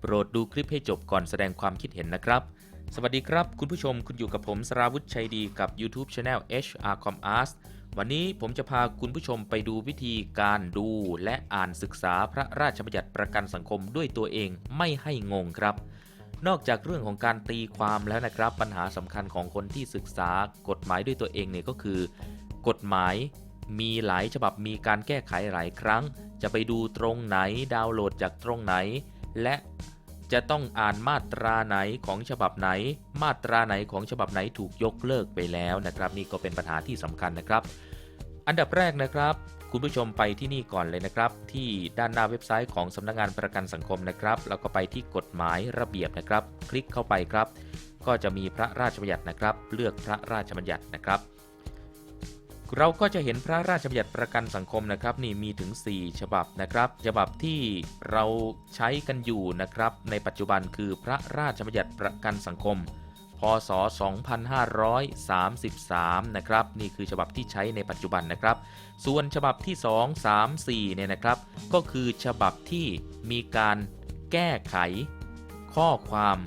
โปรดดูคลิปให้จบก่อนแสดงความคิดเห็นนะครับ สวัสดีครับ คุณผู้ชมคุณอยู่กับผมสราวุธชัยดีกับ YouTube Channel HR Com Art วันนี้ผมจะพาคุณผู้ชมไปดูวิธีการดูและอ่านศึกษาพระราชบัญญัติประกันสังคมด้วยตัวเองไม่ให้งงครับ นอกจากเรื่องของการตีความแล้วนะครับ ปัญหาสำคัญของคนที่ศึกษากฎหมายด้วยตัวเองเนี่ยก็คือ กฎหมายมีหลายฉบับมีการแก้ไขหลายครั้ง จะไปดูตรงไหนดาวน์โหลดจากตรงไหน และจะต้องอ่านมาตราไหนของฉบับไหน มาตราไหนของฉบับไหนถูกยกเลิกไปแล้วนะครับ นี่ก็เป็นปัญหาที่สำคัญนะครับ อันดับแรกนะครับ คุณผู้ชมไปที่นี่ก่อนเลยนะครับ ที่ด้านหน้าเว็บไซต์ของสำนักงานประกันสังคมนะครับ แล้วก็ไปที่กฎหมายระเบียบนะครับ คลิกเข้าไปครับ ก็จะมีพระราชบัญญัตินะครับ เลือกพระราชบัญญัตินะครับ เราก็จะเห็นพระราชบัญญัติประกันสังคมนะครับนี่มีถึง 4 ฉบับนะครับ ฉบับที่เราใช้กันอยู่นะครับในปัจจุบันคือพระราชบัญญัติประกันสังคม พศ 2533 นะครับนี่คือฉบับที่ใช้ในปัจจุบันนะครับ ส่วนฉบับที่ 2 3 4 เนี่ยนะครับ ก็คือฉบับที่มีการแก้ไข ข้อความ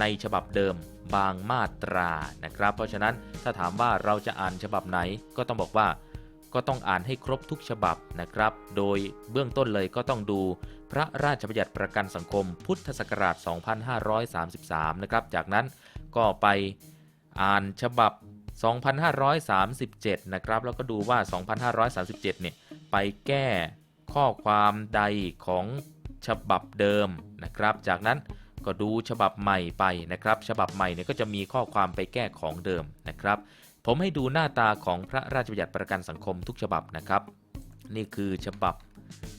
ในฉบับเดิม บางมาตรานะครับ เพราะฉะนั้นถ้าถามว่าเราจะอ่านฉบับไหนก็ต้องบอกว่า ก็ต้องอ่านให้ครบทุกฉบับนะครับ โดยเบื้องต้นเลยก็ต้องดูพระราชบัญญัติประกันสังคม พุทธศักราช 2533 นะครับ จากนั้นก็ไปอ่านฉบับ 2537 นะครับ แล้วก็ดูว่า 2537 เนี่ยไปแก้ข้อความใดของฉบับเดิมนะครับ จากนั้น ก็ดูฉบับใหม่ไปนะครับ ฉบับใหม่เนี่ยก็จะมีข้อความไปแก้ของเดิมนะครับ ผมให้ดูหน้าตาของพระราชบัญญัติประกันสังคมทุกฉบับนะครับ นี่คือฉบับ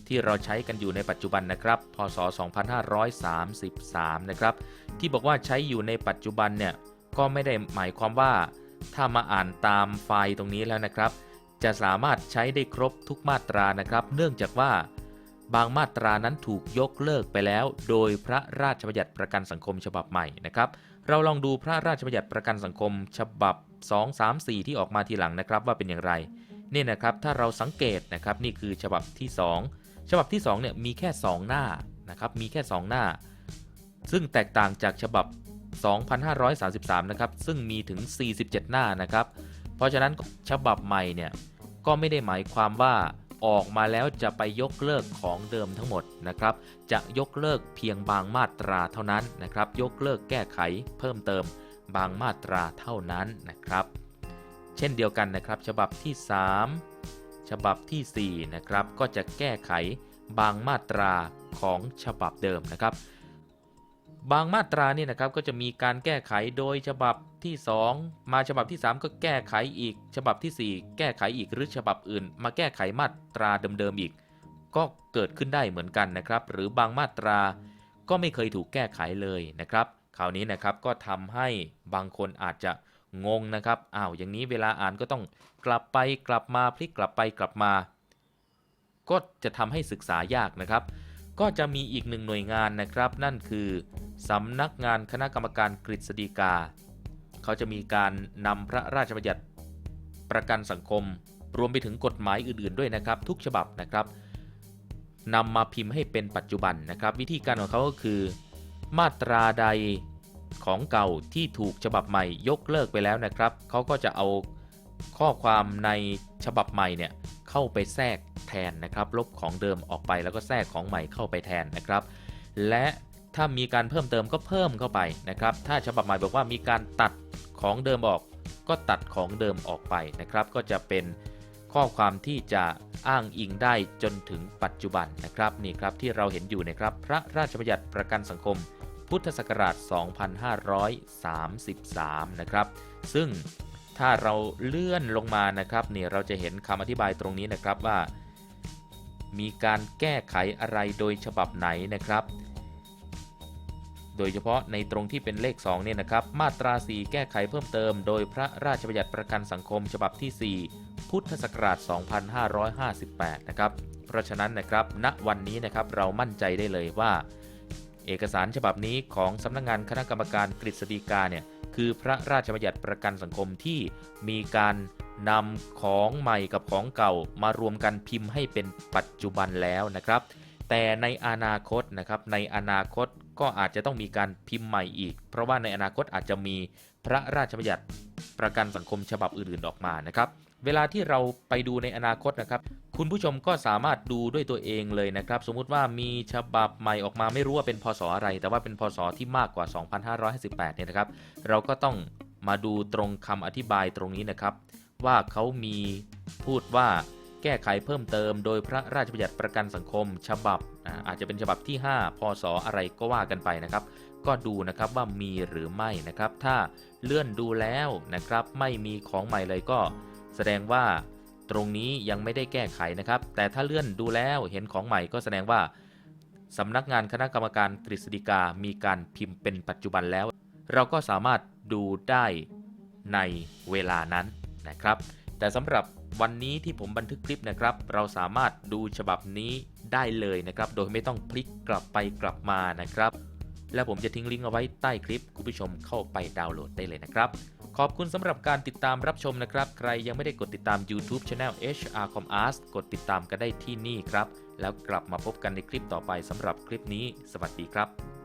ที่เราใช้กันอยู่ในปัจจุบันนะครับ พศ 2533 นะครับ ที่บอกว่าใช้อยู่ในปัจจุบันเนี่ยก็ไม่ได้หมายความว่า ถ้ามาอ่านตามไฟล์ตรงนี้แล้วนะครับ จะสามารถใช้ได้ครบทุกมาตรานะครับ เนื่องจากว่า บางมาตรานั้นถูกยกเลิกไปแล้ว โดยพระราชบัญญัติประกันสังคมฉบับใหม่นะครับ เราลองดูพระราชบัญญัติประกันสังคม ฉบับ 2 3 4 ที่ออกมาทีหลังนะครับว่าเป็นอย่างไรนี่นะครับถ้าเราสังเกตนะครับนี่คือฉบับที่ 2 ฉบับที่2เนี่ยมีแค่ 2 หน้านะครับมีแค่ 2 หน้า ซึ่งแตกต่างจากฉบับ 2533 นะครับซึ่งมีถึง 47 หน้านะครับ เพราะฉะนั้นฉบับใหม่เนี่ยก็ไม่ได้หมายความว่า ออกมาแล้วจะไปยกเลิกของเดิมทั้งหมดนะครับ จะยกเลิกเพียงบางมาตราเท่านั้นนะครับ ยกเลิกแก้ไขเพิ่มเติมบางมาตราเท่านั้นนะครับ เช่นเดียวกันนะครับ ฉบับที่ 3 ฉบับทีสี่4 นะครับ ก็จะแก้ไขบางมาตราของฉบับเดิมนะครับ บางมาตรานี่นะครับก็จะมีการแก้ไขโดยฉบับ ที่ 2 มาฉบับที่ 3 ก็แก้ไขอีก ฉบับทีสี่ 4 แก้ไขอีกหรือฉบับอื่น มาแก้ไขมาตราเดิมๆอีก ก็เกิดขึ้นได้เหมือนกันนะครับ หรือบางมาตราก็ไม่เคยถูกแก้ไขเลยนะครับคราวนี้นะครับก็ทำให้บางคนอาจจะงงนะครับอ้าวอย่างนี้เวลาอ่านก็ต้องกลับไปกลับมาพลิกกลับไปกลับมา ก็จะทำให้ศึกษายากนะครับ ก็จะมีอีกหนึ่งหน่วยงานนะครับ นั่นคือสำนักงานคณะกรรมการกฤษฎีกา เขาจะมีการนำพระราชบัญญัติประกันสังคม รวมไปถึงกฎหมายอื่นๆด้วยนะครับ ทุกฉบับนะครับนำมาพิมพ์ให้เป็นปัจจุบันนะครับ วิธีการของเขาก็คือ มาตราใดของเก่าที่ถูกฉบับใหม่ยกเลิกไปแล้วนะครับเขาก็จะเอาข้อความในฉบับใหม่เนี่ยเข้าไปแทรกแทนนะครับ ลบของเดิมออกไปแล้วก็แทรกของใหม่เข้าไปแทนนะครับ และถ้ามีการเพิ่มเติมก็เพิ่มเข้าไปนะครับ ถ้าฉบับใหม่บอกว่ามีการตัด ของเดิมออกก็ตัดของเดิมออกไปนะครับ ก็จะเป็นข้อความที่จะอ้างอิงได้จนถึงปัจจุบันนะครับนี่ครับที่เราเห็นอยู่นะครับพระราชบัญญัติประกันสังคม พุทธศักราช 2533 นะครับ ซึ่งถ้าเราเลื่อนลงมานะครับนี่เราจะเห็นคำอธิบายตรงนี้นะครับว่า มีการแก้ไขอะไรโดยฉบับไหนนะครับ โดยเฉพาะในตรงที่เป็นเลข2เนี่ยนะครับ มาตรา 4 แก้ไขเพิ่มเติม โดยพระราชบัญญัติประกันสังคมฉบับที่ 4 พุทธศักราช 2558 นะครับ เพราะฉะนั้นนะครับ ณ วันนี้นะครับ เรามั่นใจได้เลยว่า เอกสารฉบับนี้ของสำนักงงานคณะกรรมการกฤษฎีกาเนี่ย คือพระราชบัญญัติประกันสังคมที่มีการนำของใหม่กับของเก่ามารวมกันพิมพ์ให้เป็นปัจจุบันแล้วนะครับ แต่ในอนาคตนะครับ ในอนาคต ก็อาจจะต้องมีการพิมพ์ใหม่อีก เพราะว่าในอนาคตอาจจะมีพระราชบัญญัติประกันสังคมฉบับอื่นๆออกมานะครับ เวลาที่เราไปดูในอนาคตนะครับ คุณผู้ชมก็สามารถดูด้วยตัวเองเลยนะครับ สมมุติว่ามีฉบับใหม่ออกมาไม่รู้ว่าเป็นพศอะไร แต่ว่าเป็นพศที่มากกว่า 2558 เนี่ยนะครับ เราก็ต้องมาดูตรงคำอธิบายตรงนี้นะครับ ว่าเขามีพูดว่า แก้ไขเพิ่มเติมโดยพระราชบัญญัติประกันสังคม ฉบับอาจจะเป็นฉบับที่ 5 พศอะไรก็ว่ากันไปนะครับ ก็ดูนะครับว่ามีหรือไม่นะครับ ถ้าเลื่อนดูแล้วนะครับ ไม่มีของใหม่เลยก็ แสดงว่าตรงนี้ยังไม่ได้แก้ไขนะครับ แต่ถ้าเลื่อนดูแล้วเห็นของใหม่ก็แสดงว่าสำนักงานคณะกรรมการกฤษฎีกามีการพิมพ์เป็นปัจจุบันแล้ว เราก็สามารถดูได้ในเวลานั้นนะครับ แต่สำหรับวันนี้ที่ผมบันทึกคลิปนะครับ เราสามารถดูฉบับนี้ได้เลยนะครับ โดยไม่ต้องพลิกกลับไปกลับมานะครับ และผมจะทิ้งลิงก์เอาไว้ใต้คลิปคุณผู้ชมเข้าไปดาวน์โหลดได้เลยนะครับ ขอบคุณสำหรับการติดตามรับชมนะครับ ใครยังไม่ได้กดติดตาม YouTube Channel HR Com Art กดติดตามกันได้ที่นี่ครับ แล้วกลับมาพบกันในคลิปต่อไปสำหรับคลิปนี้ สวัสดีครับ